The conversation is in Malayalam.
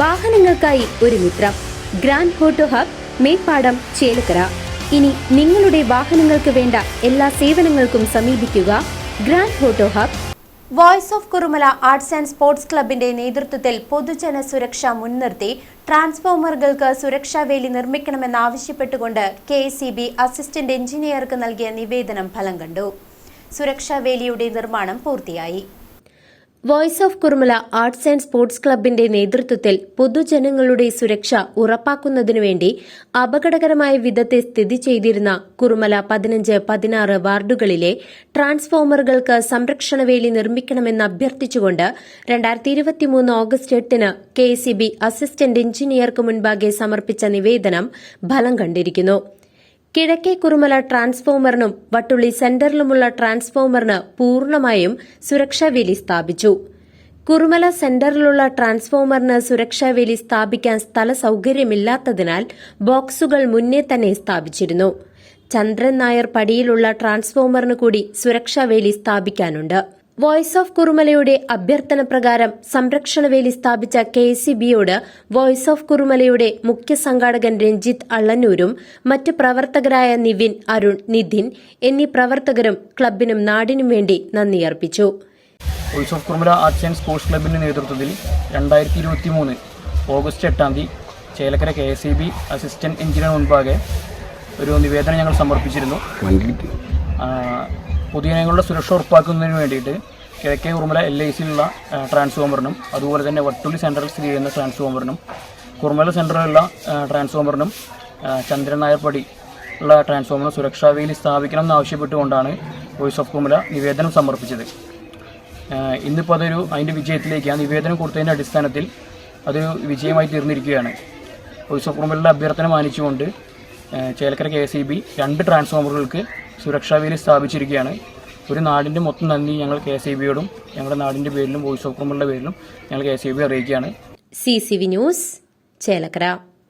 വാഹനങ്ങൾക്കായി ഒരു മിത്രം. Grand photo hub Mepadam Chelakkara. ഇനി നിങ്ങളുടെ വാഹനങ്ങൾക്ക് വേണ്ട എല്ലാ സേവനങ്ങൾക്കും സമീപിക്കുക grand photo hub. Voice of Kurumala arts and sports ക്ലബിന്റെ നേതൃത്വത്തിൽ പൊതുജന സുരക്ഷ മുൻനിർത്തി ട്രാൻസ്ഫോമറുകൾക്ക് സുരക്ഷാ വേലി നിർമ്മിക്കണമെന്നാവശ്യപ്പെട്ടുകൊണ്ട് കെ അസിസ്റ്റന്റ് എഞ്ചിനീയർക്ക് നൽകിയ നിവേദനം ഫലം കണ്ടു. സുരക്ഷാ വേലിയുടെ നിർമ്മാണം പൂർത്തിയായി. Voice of Kurmala arts and sports ക്ലബിന്റെ നേതൃത്വത്തിൽ പൊതുജനങ്ങളുടെ സുരക്ഷ ഉറപ്പാക്കുന്നതിനു വേണ്ടി അപകടകരമായ വിധത്തെ സ്ഥിതി ചെയ്തിരുന്ന കുർമല പതിനഞ്ച് പതിനാറ് വാർഡുകളിലെ ട്രാൻസ്ഫോമറുകൾക്ക് സംരക്ഷണവേലി നിർമ്മിക്കണമെന്ന് അഭ്യർത്ഥിച്ചുകൊണ്ട് രണ്ടായിരത്തി ഇരുപത്തിമൂന്ന് ഓഗസ്റ്റ് എട്ടിന് കെ അസിസ്റ്റന്റ് എഞ്ചിനീയർക്ക് മുൻപാകെ സമർപ്പിച്ച നിവേദനം ഫലം കണ്ടിരിക്കുന്നു. കിഴക്കേ കുറുമല ട്രാൻസ്ഫോമറിനും വട്ടുള്ളി സെന്ററിലുമുള്ള ട്രാൻസ്ഫോമറിന് പൂർണമായും സുരക്ഷാവേലി സ്ഥാപിച്ചു. കുറുമല സെന്ററിലുള്ള ട്രാൻസ്ഫോമറിന് സുരക്ഷാവേലി സ്ഥാപിക്കാൻ സ്ഥല സൌകര്യമില്ലാത്തതിനാൽ ബോക്സുകൾ മുന്നേ തന്നെ സ്ഥാപിച്ചിരുന്നു. ചന്ദ്രൻ നായർ പടിയിലുള്ള ട്രാൻസ്ഫോമറിന് കൂടി സുരക്ഷാവേലി സ്ഥാപിക്കാനുണ്ട്. വോയിസ് ഓഫ് കുറുമലയുടെ അഭ്യർത്ഥന പ്രകാരം സംരക്ഷണവേലി സ്ഥാപിച്ച കെ സി ബിയോട് വോയിസ് ഓഫ് കുറുമലയുടെ മുഖ്യ സംഘാടകൻ രഞ്ജിത്ത് അള്ളന്നൂരും മറ്റ് പ്രവർത്തകരായ നിവിൻ അരുൺ നിതിൻ എന്നീ പ്രവർത്തകരും ക്ലബിനും നാടിനും വേണ്ടി നന്ദി അർപ്പിച്ചു. Voice of Kurumala arts and sports ക്ലബിന്റെ നേതൃത്വത്തിൽ രണ്ടായിരത്തി ഇരുപത്തി മൂന്ന് ഓഗസ്റ്റ് എട്ടാം തീയതി Chelakkara K S E B assistant engineer മുൻപാകെ ഒരു നിവേദനം ഞങ്ങൾ സമർപ്പിച്ചിരുന്നു. പൊതുജനങ്ങളുടെ സുരക്ഷ ഉറപ്പാക്കുന്നതിന് വേണ്ടിയിട്ട് കിഴക്കേ കുറുമല എൽ ഐ സിയിലുള്ള ട്രാൻസ്ഫോമറിനും അതുപോലെ തന്നെ വട്ടുള്ളി സെൻട്രൽ സ്ഥിതി ചെയ്യുന്ന ട്രാൻസ്ഫോമറിനും കുറുമല സെൻട്രലുള്ള ട്രാൻസ്ഫോമറിനും ചന്ദ്രൻ നായർ പടി ഉള്ള ട്രാൻസ്ഫോമറിനും സുരക്ഷാ വേലി സ്ഥാപിക്കണം എന്നാവശ്യപ്പെട്ടുകൊണ്ടാണ് വോയിസ് ഓഫ് കുറുമല നിവേദനം സമർപ്പിച്ചത്. ഇന്നിപ്പോൾ അതൊരു അതിന്റെ വിജയത്തിലേക്ക് ആ നിവേദനം കൊടുത്തതിന്റെ അടിസ്ഥാനത്തിൽ അതൊരു വിജയമായി തീർന്നിരിക്കുകയാണ്. വോയിസ് ഓഫ് കുറുമ്പലിന്റെ അഭ്യർത്ഥന മാനിച്ചുകൊണ്ട് Chelakkara K S E B രണ്ട് ട്രാൻസ്ഫോമറുകൾക്ക് സുരക്ഷാ വേലി സ്ഥാപിച്ചിരിക്കുകയാണ്. ഒരു നാടിന്റെ മൊത്തം നന്ദി ഞങ്ങൾ കെ എസ് ഇ ബിയോടും ഞങ്ങളുടെ നാടിന്റെ പേരിലും വോയിസ് ഓഫ് കുമ്പളുടെ പേരിലും ഞങ്ങൾ കെ എസ് ഇ ബി അറിയിക്കുകയാണ്. C C V news Chelakkara.